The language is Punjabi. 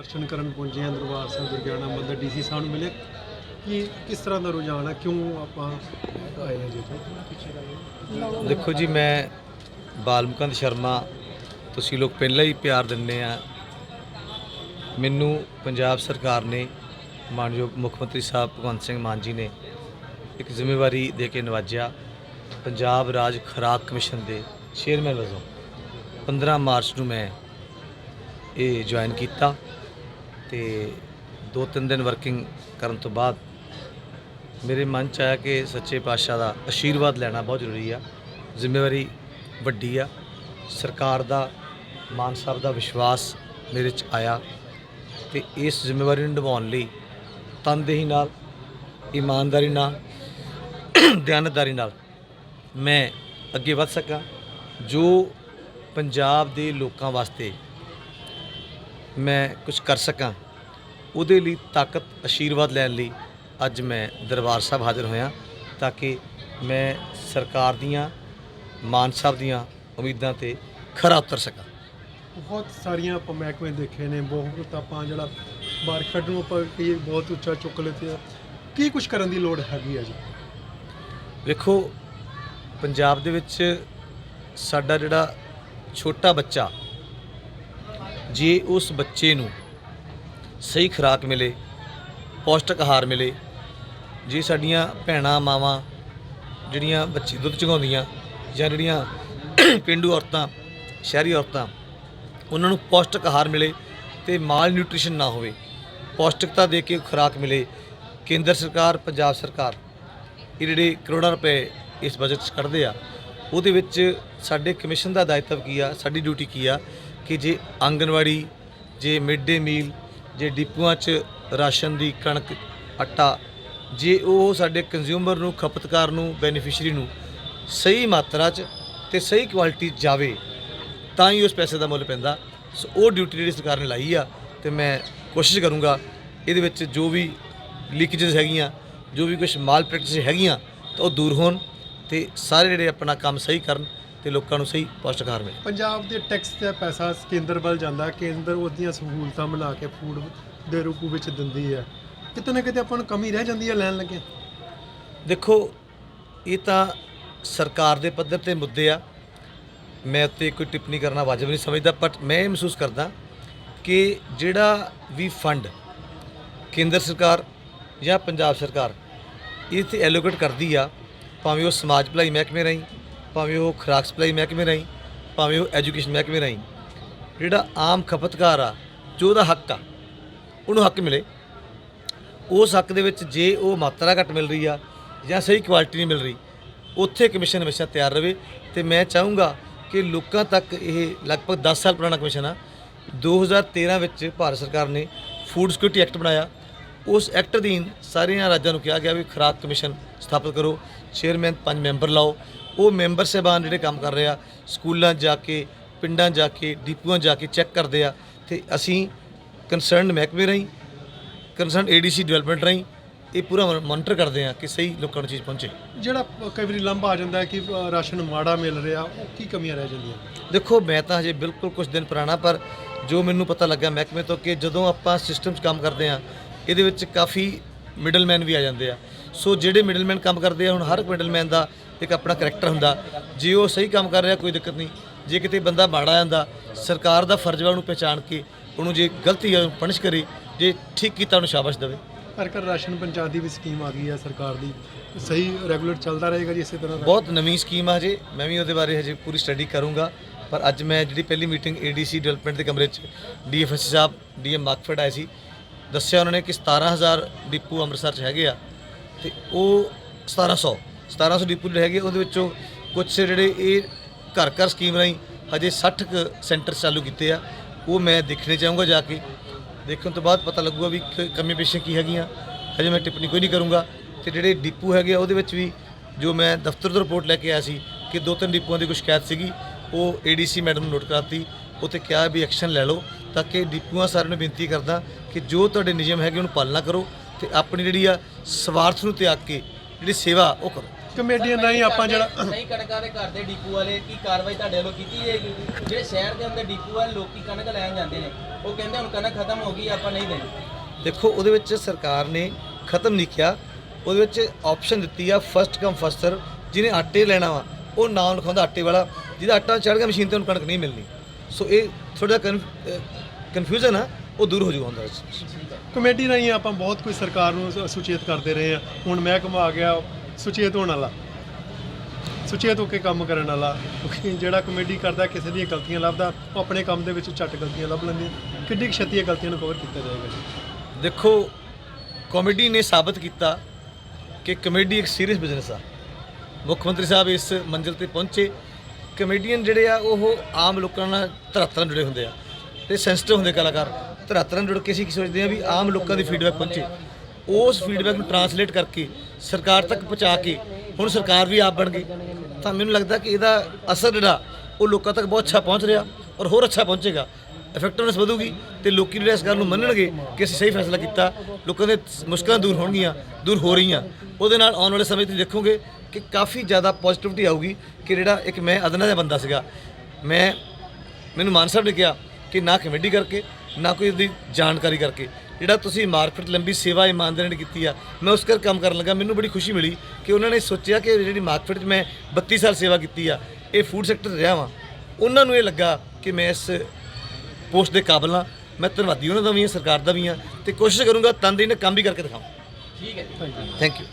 ਦਰਸ਼ਨ ਕਰਨ ਪਹੁੰਚੇ ਹਾਂ, ਦਰਬਾਰ ਸਾਹਿਬ ਦੁਰਗਿਆਨਾ ਮੰਦਿਰ ਡੀਸੀ ਸਾਹਿਬ ਨੂੰ ਮਿਲੇ। ਕਿ, ਕਿਸ ਤਰ੍ਹਾਂ ਦਾ ਰੁਝਾਨ ਹੈ ਕਿਉਂ ਆਪਾਂ ਆਏ ਹਾਂ ਜੀ ਦੇਖੋ ਜੀ, ਮੈਂ ਬਾਲਮੁਕੰਦ ਸ਼ਰਮਾ, ਤੁਸੀਂ ਲੋਕ ਪਹਿਲਾਂ ਹੀ ਪਿਆਰ ਦਿੰਦੇ ਆ। ਮੈਨੂੰ ਪੰਜਾਬ ਸਰਕਾਰ ਨੇ, ਮਾਨਯੋਗ ਮੁੱਖ ਮੰਤਰੀ ਸਾਹਿਬ ਭਗਵੰਤ ਸਿੰਘ ਮਾਨ ਜੀ ਨੇ ਇੱਕ ਜ਼ਿੰਮੇਵਾਰੀ ਦੇ ਕੇ ਨਵਾਜਿਆ, ਪੰਜਾਬ ਰਾਜ ਖੁਰਾਕ ਕਮਿਸ਼ਨ ਦੇ ਚੇਅਰਮੈਨ ਵਜੋਂ 15 ਮਾਰਚ ਨੂੰ ਮੈਂ ਇਹ ਜੁਆਇਨ ਕੀਤਾ। ਤੇ ਦੋ ਤਿੰਨ ਦਿਨ ਵਰਕਿੰਗ ਕਰਨ ਤੋਂ ਬਾਅਦ ਮੇਰੇ ਮਨ ਚ ਆਇਆ ਕਿ ਸੱਚੇ ਪਾਤਸ਼ਾਹ ਦਾ ਆਸ਼ੀਰਵਾਦ ਲੈਣਾ ਬਹੁਤ ਜ਼ਰੂਰੀ ਆ। ਜ਼ਿੰਮੇਵਾਰੀ ਵੱਡੀ ਆ। ਸਰਕਾਰ ਦਾ, ਮਾਨ ਸਾਹਿਬ ਦਾ ਵਿਸ਼ਵਾਸ ਮੇਰੇ ਚ ਆਇਆ ਤੇ ਇਸ ਜ਼ਿੰਮੇਵਾਰੀ ਨੂੰ ਨਿਭਾਉਣ ਲਈ ਤਨਦੇਹੀ ਨਾਲ, ਇਮਾਨਦਾਰੀ ਨਾਲ, ਦਿਆਨਤਦਾਰੀ ਨਾਲ ਮੈਂ ਅੱਗੇ ਵਧ ਸਕਾਂ। ਜੋ ਪੰਜਾਬ ਦੇ ਲੋਕਾਂ ਵਾਸਤੇ ਮੈਂ ਕੁਝ ਕਰ ਸਕਾਂ। ਉਹਦੇ ਲਈ ਤਾਕਤ ਆਸ਼ੀਰਵਾਦ ਲੈਣ ਲਈ ਅੱਜ ਮੈਂ ਦਰਬਾਰ ਸਾਹਿਬ ਹਾਜ਼ਰ ਹੋਇਆ ਤਾਂ ਕਿ ਮੈਂ ਸਰਕਾਰ ਦੀਆਂ ਮਾਨ ਸਾਹਿਬ ਦੀਆਂ ਉਮੀਦਾਂ ਤੇ ਖਰਾ ਉਤਰ ਸਕਾਂ। ਬਹੁਤ ਸਾਰੀਆਂ ਆਪਾਂ ਮਹਿਕਮੇ ਦੇਖੇ ਨੇ ਬਹੁਤ ਆਪਾਂ ਜਿਹੜਾ ਮਾਰਕੀਟ ਨੂੰ ਆਪਾਂ ਕਹੀਏ ਬਹੁਤ ਉੱਚਾ ਚੁੱਕ ਲਿੱਤੇ ਆ। ਕੀ ਕੁਝ ਕਰਨ ਦੀ ਲੋੜ ਹੈਗੀ ਆ ਜੀ? ਵੇਖੋ ਪੰਜਾਬ ਦੇ ਵਿੱਚ ਸਾਡਾ ਜਿਹੜਾ ਛੋਟਾ ਬੱਚਾ ਜੇ ਉਸ ਬੱਚੇ ਨੂੰ ਸਹੀ ਖੁਰਾਕ ਮਿਲੇ, ਪੌਸ਼ਟਿਕ ਆਹਾਰ ਮਿਲੇ, ਜੇ ਸਾਡੀਆਂ ਭੈਣਾਂ ਮਾਵਾਂ ਜਿਹੜੀਆਂ ਬੱਚੀ ਦੁੱਧ ਚੁਗਾਉਂਦੀਆਂ ਜਾਂ ਜਿਹੜੀਆਂ ਪਿੰਡੂ ਔਰਤਾਂ, ਸ਼ਹਿਰੀ ਔਰਤਾਂ, ਉਹਨਾਂ ਨੂੰ ਪੌਸ਼ਟਿਕ ਆਹਾਰ ਮਿਲੇ ਤੇ ਮਾਲ ਨਿਊਟ੍ਰੀਸ਼ਨ ਨਾ ਹੋਵੇ, ਪੌਸ਼ਟਿਕਤਾ ਦੇ ਕੇ ਖੁਰਾਕ ਮਿਲੇ, ਕੇਂਦਰ ਸਰਕਾਰ, ਪੰਜਾਬ ਸਰਕਾਰ ਇਹ ਜਿਹੜੇ ਕਰੋੜਾਂ ਰੁਪਏ ਇਸ ਬਜਟ 'ਚ ਕੱਢਦੇ ਆ, ਉਹਦੇ ਵਿੱਚ ਸਾਡੇ ਕਮਿਸ਼ਨ ਦਾ ਦਾਇਤਵ ਕੀ ਆ, ਸਾਡੀ ਡਿਊਟੀ ਕੀ ਆ ਕਿ ਜੇ ਆਂਗਨਵਾੜੀ, ਜੇ ਮਿਡ ਡੇ ਮੀਲ, ਜੇ ਡਿਪੂਆਂ 'ਚ ਰਾਸ਼ਨ ਦੀ ਕਣਕ, ਆਟਾ, ਜੇ ਉਹ ਸਾਡੇ ਕੰਜ਼ਿਊਮਰ ਨੂੰ, ਖਪਤਕਾਰ ਨੂੰ ਬੈਨੀਫੀਸ਼ੀਅਰੀ ਨੂੰ ਸਹੀ ਮਾਤਰਾ 'ਚ ਤੇ ਸਹੀ ਕੁਆਲਿਟੀ 'ਚ ਜਾਵੇ, ਤਾਂ ਹੀ ਉਸ ਪੈਸੇ ਦਾ ਮੁੱਲ ਪੈਂਦਾ। ਸੋ ਉਹ ਡਿਊਟੀ ਜਿਹੜੀ ਸਰਕਾਰ ਨੇ ਲਾਈ ਆ ਤੇ ਮੈਂ ਕੋਸ਼ਿਸ਼ ਕਰੂੰਗਾ ਇਹਦੇ ਵਿੱਚ ਜੋ ਵੀ ਲੀਕੇजेस ਹੈਗੀਆਂ, ਜੋ ਵੀ ਕੁਝ ਮਾਲ ਪ੍ਰੈਕਟਿਸ ਹੈਗੀਆਂ, ਤਾਂ ਉਹ ਦੂਰ ਹੋਣ ਤੇ ਸਾਰੇ ਜਿਹੜੇ ਆਪਣਾ ਕੰਮ ਸਹੀ ਕਰਨ। ਤੇ ਲੋਕਾਂ ਨੂੰ ਸਹੀ ਪੌਸ਼ਟਿਕ ਆਹਾਰ ਮਿਲੇ। ਪੰਜਾਬ ਦੇ ਟੈਕਸ ਦਾ ਪੈਸਾ ਕੇਂਦਰ ਵੱਲ ਜਾਂਦਾ ਕੇਂਦਰ ਉਹਦੀਆਂ ਸਹੂਲਤਾਂ ਬਣਾ ਕੇ ਫੂਡ ਦੇ ਰੂਪ ਵਿੱਚ ਦਿੰਦੀ ਹੈ। ਕਿਤੇ ਨਾ ਕਿਤੇ ਆਪਾਂ ਨੂੰ ਕਮੀ ਰਹਿ ਜਾਂਦੀ ਹੈ ਲੈਣ ਲੱਗੇ। ਦੇਖੋ ਇਹ ਤਾਂ ਸਰਕਾਰ ਦੇ ਪੱਧਰ ਤੇ ਮੁੱਦੇ ਆ। ਮੈਂ ਉੱਤੇ ਕੋਈ ਟਿੱਪਣੀ ਕਰਨਾ ਵਾਜਬ ਨਹੀਂ ਸਮਝਦਾ ਪਰ ਮੈਂ ਇਹ ਮਹਿਸੂਸ ਕਰਦਾ ਕਿ ਜਿਹੜਾ ਵੀ ਫੰਡ ਕੇਂਦਰ ਸਰਕਾਰ ਜਾਂ ਪੰਜਾਬ ਸਰਕਾਰ ਇਹ ਤੇ ਐਲੋਕੇਟ ਕਰਦੀ ਆ ਭਾਵੇਂ ਉਹ ਸਮਾਜ ਭਲਾਈ ਮਹਿਕਮੇ ਰਾਹੀਂ ਭਾਵੇਂ ਉਹ ਖੁਰਾਕ ਸਪਲਾਈ ਮਹਿਕਮੇ ਰਾਹੀਂ, ਭਾਵੇਂ ਉਹ ਐਜੂਕੇਸ਼ਨ ਮਹਿਕਮੇ ਰਾਹੀਂ, ਜਿਹੜਾ ਆਮ ਖਪਤਕਾਰ ਆ, ਜੋ ਉਹਦਾ ਹੱਕ ਆ, ਉਹਨੂੰ ਹੱਕ ਮਿਲੇ। ਉਸ ਹੱਕ ਦੇ ਵਿੱਚ ਜੇ ਉਹ ਮਾਤਰਾ ਘੱਟ ਮਿਲ ਰਹੀ ਆ ਜਾਂ ਸਹੀ ਕੁਆਲਿਟੀ ਨਹੀਂ ਮਿਲ ਰਹੀ, ਉੱਥੇ ਕਮਿਸ਼ਨ ਹਮੇਸ਼ਾ ਤਿਆਰ ਰਵੇ। ਤੇ ਮੈਂ ਚਾਹੂੰਗਾ ਕਿ ਲੋਕਾਂ ਤੱਕ ਇਹ ਲਗਭਗ 10 ਸਾਲ ਪੁਰਾਣਾ ਕਮਿਸ਼ਨ ਆ 2013 ਵਿੱਚ ਭਾਰਤ ਸਰਕਾਰ ਨੇ ਫੂਡ ਸਿਕਿਉਰਿਟੀ ਐਕਟ ਬਣਾਇਆ। ਉਸ ਐਕਟ ਅਧੀਨ ਸਾਰੀਆਂ ਰਾਜਾਂ ਨੂੰ ਕਿਹਾ ਗਿਆ ਵੀ ਖੁਰਾਕ ਕਮਿਸ਼ਨ ਸਥਾਪਿਤ ਕਰੋ ਚੇਅਰਮੈਨ ਪੰਜ ਮੈਂਬਰ ਲਾਓ। ਉਹ ਮੈਂਬਰ ਸਾਹਿਬਾਨ ਜਿਹੜੇ ਕੰਮ ਕਰ ਰਹੇ ਆ ਸਕੂਲਾਂ ਜਾ ਕੇ ਪਿੰਡਾਂ ਜਾ ਕੇ ਡਿਪੂਆਂ ਜਾ ਕੇ ਚੈੱਕ ਕਰਦੇ ਆ ਤੇ ਅਸੀਂ ਕੰਸਰਨਡ ਮਹਿਕਮੇ ਰਾਹੀਂ ਕੰਸਰਨ ਏਡੀਸੀ ਡਿਵੈਲਪਮੈਂਟ ਰਾਹੀਂ ਇਹ ਪੂਰਾ ਮੋਨੀਟਰ ਕਰਦੇ ਆ ਕਿ ਸਹੀ ਲੋਕਾਂ ਨੂੰ ਚੀਜ਼ ਪਹੁੰਚੇ। ਜਿਹੜਾ ਕਈ ਵਾਰੀ ਲੰਬਾ ਆ ਜਾਂਦਾ ਹੈ ਕਿ ਰਾਸ਼ਨ ਮਾੜਾ ਮਿਲ ਰਿਹਾ ਉਹ ਕੀ ਕਮੀਆਂ ਰਹਿ ਜਾਂਦੀਆਂ? ਦੇਖੋ ਮੈਂ ਤਾਂ ਹਜੇ ਬਿਲਕੁਲ ਕੁਝ ਦਿਨ ਪੁਰਾਣਾ ਪਰ ਜੋ ਮੈਨੂੰ ਪਤਾ ਲੱਗਾ ਮਹਿਕਮੇ ਤੋਂ ਕਿ ਜਦੋਂ ਆਪਾਂ ਸਿਸਟਮ 'ਚ ਕੰਮ ਕਰਦੇ ਆ ਇਹਦੇ ਵਿੱਚ ਕਾਫੀ ਮਿਡਲਮੈਨ ਵੀ ਆ ਜਾਂਦੇ ਆ। ਸੋ ਜਿਹੜੇ ਮਿਡਲਮੈਨ ਕੰਮ ਕਰਦੇ ਆ ਹੁਣ ਹਰ ਮਿਡਲਮੈਨ ਦਾ ਇੱਕ ਆਪਣਾ ਕਰੈਕਟਰ ਹੁੰਦਾ। ਜੇ ਉਹ ਸਹੀ ਕੰਮ ਕਰ ਰਿਹਾ ਕੋਈ ਦਿੱਕਤ ਨਹੀਂ। ਜੇ ਕਿਤੇ ਬੰਦਾ ਮਾੜਾ ਜਾਂਦਾ ਸਰਕਾਰ ਦਾ ਫਰਜ਼ ਵਾ ਉਹਨੂੰ ਪਹਿਚਾਣ ਕੇ ਉਹਨੂੰ ਜੇ ਗਲਤੀ ਹੈ ਪਨਿਸ਼ ਕਰੇ ਜੇ ਠੀਕ ਕੀਤਾ ਉਹਨੂੰ ਸ਼ਾਬਾਸ਼ ਦੇਵੇ। ਘਰ ਘਰ ਰਾਸ਼ਨ ਪਹੁੰਚਾਉਣ ਦੀ ਵੀ ਸਕੀਮ ਆ ਗਈ ਹੈ ਸਰਕਾਰ ਦੀ। ਸਹੀ ਰੈਗੂਲਰ ਚੱਲਦਾ ਰਹੇਗਾ ਜੀ ਇਸੇ ਤਰ੍ਹਾਂ ਬਹੁਤ ਨਵੀਂ ਸਕੀਮ ਆ ਹਜੇ। ਮੈਂ ਵੀ ਉਹਦੇ ਬਾਰੇ ਹਜੇ ਪੂਰੀ ਸਟੱਡੀ ਕਰੂੰਗਾ। ਪਰ ਅੱਜ ਮੈਂ ਜਿਹੜੀ ਪਹਿਲੀ ਮੀਟਿੰਗ ਏਡੀਸੀ ਡਿਵੈਲਪਮੈਂਟ ਦੇ ਕਮਰੇ 'ਚ ਡੀਐਫਐਸ ਸਾਹਿਬ ਡੀਐਮ ਮਾਰਕਫੈਟ ਆਏ ਸੀ। ਦੱਸਿਆ ਉਹਨਾਂ ਨੇ ਕਿ 17000 ਡਿਪੂ ਅੰਮ੍ਰਿਤਸਰ 'ਚ ਹੈਗੇ ਆ। ਤੇ ਉਹ 1700 1700 ਡਿਪੂ ਜਿਹੜੇ ਹੈਗੇ, ਉਹਦੇ ਵਿੱਚੋਂ ਕੁਝ ਜਿਹੜੇ ਇਹ ਘਰ ਘਰ ਸਕੀਮ ਰਾਹੀਂ ਹਜੇ 60 ਕੁ ਸੈਂਟਰ ਚਾਲੂ ਕੀਤੇ ਆ। ਉਹ ਮੈਂ ਦੇਖਣੇ ਚਾਹੂੰਗਾ ਜਾ ਕੇ। ਦੇਖਣ ਤੋਂ ਬਾਅਦ ਪਤਾ ਲੱਗੂਗਾ ਵੀ ਕ- ਕਮੀ ਪੇਸ਼ੇ ਕੀ ਹੈਗੀਆਂ। ਹਜੇ ਮੈਂ ਟਿੱਪਣੀ ਕੋਈ ਨਹੀਂ ਕਰੂੰਗਾ। ਤੇ ਜਿਹੜੇ ਡਿਪੂ ਹੈਗੇ ਆ, ਉਹਦੇ ਵਿੱਚ ਵੀ ਜੋ ਮੈਂ ਦਫ਼ਤਰ ਤੋਂ ਰਿਪੋਰਟ ਲੈ ਕੇ ਆਇਆ ਸੀ ਕਿ ਦੋ ਤਿੰਨ ਡਿਪੂਆਂ ਦੀ ਕੋਈ ਸ਼ਿਕਾਇਤ ਸੀਗੀ, ਉਹ ਏਡੀਸੀ ਮੈਡਮ ਨੂੰ ਨੋਟ ਕਰਾਤੀ। ਉੱਥੇ ਕਿਹਾ ਵੀ ਐਕਸ਼ਨ ਲੈ ਲਓ ਤਾਂ ਕਿ ਡਿਪੂਆਂ ਸਾਰਿਆਂ ਨੂੰ ਬੇਨਤੀ ਕਰਦਾ ਕਿ ਜੋ ਤੁਹਾਡੇ ਨਿਯਮ ਹੈਗੇ ਉਹਨੂੰ ਪਾਲਣਾ ਕਰੋ ਤੇ ਆਪਣੀ ਜਿਹੜੀ ਆ ਸਵਾਰਥ ਨੂੰ ਤਿਆਗ ਕੇ ਜਿਹੜੀ ਸੇਵਾ ਉਹ ਕਰੋ। ਕਮੇਡੀਆਂ ਨਹੀਂ ਆਪਾਂ ਜਿਹੜਾ ਨਹੀਂ ਕਣਕਾਂ ਦੇ ਘਰ ਦੇ ਡੀਪੂ ਵਾਲੇ ਕੀ ਕਾਰਵਾਈ ਤੁਹਾਡੇ ਵੱਲੋਂ ਕੀਤੀ ਜਾਏਗੀ? ਜਿਹੜੇ ਸ਼ਹਿਰ ਦੇ ਅੰਦਰ ਡੀਪੂ ਵਾਲੇ ਲੋਕੀ ਕਣਕ ਲੈਣ ਜਾਂਦੇ ਨੇ ਉਹ ਕਹਿੰਦੇ ਹੁਣ ਕਣਕ ਖਤਮ ਹੋ ਗਈ ਆਪਾਂ ਨਹੀਂ ਦੇਣੀ। ਦੇਖੋ ਉਹਦੇ ਵਿੱਚ ਸਰਕਾਰ ਨੇ ਖਤਮ ਨਹੀਂ ਉਹਦੇ ਵਿੱਚ ਆਪਸ਼ਨ ਦਿੱਤੀ ਆ ਫਸਟ ਕਮ ਫਸਟ ਸਰਵ ਜਿਹਨੇ ਆਟੇ ਲੈਣਾ ਵਾ ਉਹ ਨਾਮ ਲਿਖਾਉਂਦਾ ਆਟੇ ਵਾਲਾ ਜਿਹਦਾ ਆਟਾ ਚੜ ਗਿਆ ਮਸ਼ੀਨ ਤੇ ਉਹਨੂੰ ਕਣਕ ਨਹੀਂ ਮਿਲਣੀ। ਸੋ ਇਹ ਥੋੜਾ ਕਨਫਿਊਜ਼ਨ ਆ ਉਹ ਦੂਰ ਹੋ ਜਾਊਗਾ ਉਹਦੇ ਵਿੱਚ ਕਮੇਡੀ ਰਾਹੀਂ ਆਪਾਂ ਬਹੁਤ ਕੁਝ ਸਰਕਾਰ ਨੂੰ ਸੁਚੇਤ ਕਰਦੇ ਰਹੇ ਆ। ਹੁਣ ਮਹਿਕਮਾ ਆ ਗਿਆ ਸੁਚੇਤ ਹੋਣ ਵਾਲਾ, ਸੁਚੇਤ ਹੋ ਕੇ ਕੰਮ ਕਰਨ ਵਾਲਾ, ਕਿਉਂਕਿ ਜਿਹੜਾ ਕਮੇਡੀ ਕਰਦਾ, ਕਿਸੇ ਦੀਆਂ ਗਲਤੀਆਂ ਲੱਭਦਾ, ਉਹ ਆਪਣੇ ਕੰਮ ਦੇ ਵਿੱਚ ਝੱਟ ਗਲਤੀਆਂ ਲੱਭ ਲੈਂਦੇ ਕਿੱਡੀ ਕੁ ਛੇਤੀ ਗਲਤੀਆਂ ਨੂੰ ਕਵਰ ਕੀਤਾ ਜਾਏਗਾ ਜੀ। ਦੇਖੋ ਕਾਮੇਡੀ ਨੇ ਸਾਬਤ ਕੀਤਾ ਕਿ ਕਮੇਡੀ ਇੱਕ ਸੀਰੀਅਸ ਬਿਜ਼ਨਸ ਆ। ਮੁੱਖ ਮੰਤਰੀ ਸਾਹਿਬ ਇਸ ਮੰਜ਼ਿਲ ਤੇ ਪਹੁੰਚੇ। ਕਮੇਡੀਅਨ ਜਿਹੜੇ ਆ, ਉਹ ਆਮ ਲੋਕਾਂ ਨਾਲ ਧਰਾਤਰਾਂ ਜੁੜੇ ਹੁੰਦੇ ਆ। ਤੇ ਸੈਂਸਿਟਿਵ ਹੁੰਦੇ ਕਲਾਕਾਰ। ਧਰਾਤਰਾਂ ਨਾਲ ਜੁੜ ਕੇ ਅਸੀਂ ਕੀ ਸੋਚਦੇ ਆ ਵੀ ਆਮ ਲੋਕਾਂ ਦੀ ਫੀਡਬੈਕ ਪਹੁੰਚੇ। ਉਸ ਫੀਡਬੈਕ ਨੂੰ ਟਰਾਂਸਲੇਟ ਕਰਕੇ ਸਰਕਾਰ ਤੱਕ ਪਹੁੰਚਾ ਕੇ ਹੁਣ ਸਰਕਾਰ ਵੀ ਆਪ ਬਣ ਗਈ। ਤਾਂ ਮੈਨੂੰ ਲੱਗਦਾ ਕਿ ਇਹਦਾ ਅਸਰ ਜਿਹੜਾ, ਉਹ ਲੋਕਾਂ ਤੱਕ ਬਹੁਤ ਅੱਛਾ ਪਹੁੰਚ ਰਿਹਾ ਔਰ ਹੋਰ ਅੱਛਾ ਪਹੁੰਚੇਗਾ। ਇਫੈਕਟਿਵਨੈਸ ਵਧੂਗੀ ਤੇ ਲੋਕੀ ਜਿਹੜੇ ਇਸ ਗੱਲ ਨੂੰ ਮੰਨਣਗੇ ਕਿ ਅਸੀਂ ਸਹੀ ਫੈਸਲਾ ਕੀਤਾ, ਲੋਕਾਂ ਦੇ ਮੁਸ਼ਕਲਾਂ ਦੂਰ ਹੋਣਗੀਆਂ, ਦੂਰ ਹੋ ਰਹੀਆਂ। ਉਹਦੇ ਨਾਲ ਆਉਣ ਵਾਲੇ ਸਮੇਂ 'ਚ ਦੇਖੋਗੇ ਕਿ ਕਾਫੀ ਜ਼ਿਆਦਾ ਪੋਜ਼ਿਟਿਵਿਟੀ ਆਊਗੀ ਕਿ ਜਿਹੜਾ ਇੱਕ ਮੈਂ ਅਦਨਾ ਦਾ ਬੰਦਾ ਸੀਗਾ, ਮੈਂ, ਮੈਨੂੰ ਮਾਨ ਸਾਹਿਬ ਨੇ ਕਿਹਾ ਕਿ ਨਾ ਕਮੇਡੀ ਕਰਕੇ, ਨਾ ਕੋਈ ਉਹਦੀ ਜਾਣਕਾਰੀ ਕਰਕੇ। ਜਿਹੜਾ ਤੁਸੀਂ ਮਾਰਕੀਟ ਲੰਬੀ ਸੇਵਾ ਇਮਾਨਦਾਰੀ ਨਾਲ ਕੀਤੀ ਆ ਮੈਂ ਉਸ ਕਰ ਕੰਮ ਕਰਨ ਲੱਗਾ ਮੈਨੂੰ ਬੜੀ ਖੁਸ਼ੀ ਮਿਲੀ ਕਿ ਉਹਨਾਂ ਨੇ ਸੋਚਿਆ ਕਿ ਜਿਹੜੀ ਮਾਰਕੀਟ 'ਚ ਮੈਂ 32 ਸਾਲ ਸੇਵਾ ਕੀਤੀ ਆ ਇਹ ਫੂਡ ਸੈਕਟਰ ਰਿਹਾ ਵਾਂ। ਉਹਨਾਂ ਨੂੰ ਇਹ ਲੱਗਾ ਕਿ ਮੈਂ ਇਸ ਪੋਸਟ ਦੇ ਕਾਬਲ ਹਾਂ ਮੈਂ ਧੰਨਵਾਦੀ ਉਹਨਾਂ ਦਾ ਵੀ ਹਾਂ ਸਰਕਾਰ ਦਾ ਵੀ ਹਾਂ ਤੇ ਕੋਸ਼ਿਸ਼ ਕਰੂੰਗਾ ਤਨਦੇਹੀ ਨਾਲ ਕੰਮ ਵੀ ਕਰਕੇ ਦਿਖਾਵਾਂ। ਠੀਕ ਹੈ ਜੀ। Thank you